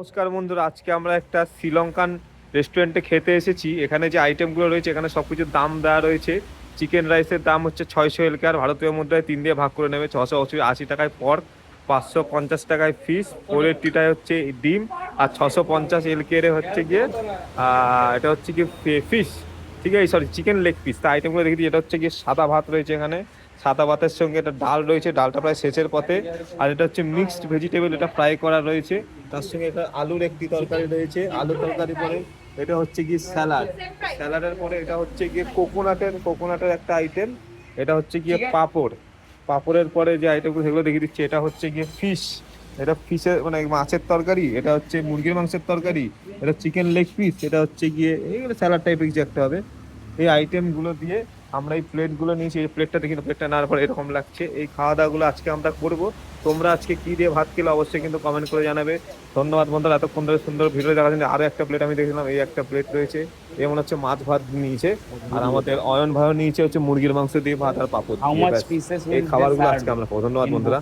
নমস্কার বন্ধুরা, আজকে আমরা একটা শ্রীলঙ্কান রেস্টুরেন্টে খেতে এসেছি। এখানে যে আইটেমগুলো রয়েছে, এখানে সব কিছুর দাম দেওয়া রয়েছে। চিকেন রাইসের দাম হচ্ছে ছয়শো এলকে আর ভারতীয় মুদ্রায় তিন দিয়ে ভাগ করে নেবে ছশো আশি টাকায় পর, পাঁচশো পঞ্চাশ টাকায় ফিস ফোরের টিটায় হচ্ছে ডিম, আর ছশো পঞ্চাশ এলকে হচ্ছে গিয়ে এটা হচ্ছে কি ফিশ ঠিক আছে? সরি চিকেন লেগ পিস তা আইটেমগুলো দেখেছি এটা হচ্ছে গিয়ে সাদা ভাত রয়েছে এখানে। সাদা ভাতের সঙ্গে এটা ডাল রয়েছে, ডালটা প্রায় শেষের পথে। আর এটা হচ্ছে মিক্সড ভেজিটেবল এটা ফ্রাই করা রয়েছে। তার সঙ্গে এটা আলুর একটি তরকারি রয়েছে, আলুর তরকারি পরে এটা হচ্ছে গিয়ে স্যালাড। স্যালাডের পরে এটা হচ্ছে গিয়ে কোকোনাটের কোকোনাটের একটা আইটেম এটা হচ্ছে গিয়ে পাপড়। পাপড়ের পরে যে আইটেমগুলো সেগুলো দেখিয়ে দিচ্ছে, এটা হচ্ছে গিয়ে ফিশ এটা ফিশের মানে মাছের তরকারি, এটা হচ্ছে মুরগির মাংসের তরকারি, এটা চিকেন লেগ পিস এটা হচ্ছে গিয়ে এইগুলো স্যালাড টাইপের কিছু একটা হবে। এই আইটেমগুলো দিয়ে আমরা এই প্লেটগুলো নিয়েছি এই প্লেটটা দেখি প্লেটটা নেওয়ার পর এরকম লাগছে। এই খাওয়া দাওয়াগুলো আজকে আমরা করব। তোমরা আজকে কি দিয়ে ভাত খেলে অবশ্যই কিন্তু কমেন্ট করে জানাবে। ধন্যবাদ বন্ধুরা এতক্ষণ ধরে সুন্দর ভিডিও দেখা যাচ্ছে। আরও একটা প্লেট আমি দেখলাম এই একটা প্লেট রয়েছে। এমন হচ্ছে মাছ ভাত নিয়েছে আর আমাদের অয়ন ভাইও নিয়েছে হচ্ছে মুরগির মাংস দিয়ে ভাত আর পাপড় এই খাবারগুলো আজকে আমরা ধন্যবাদ বন্ধুরা?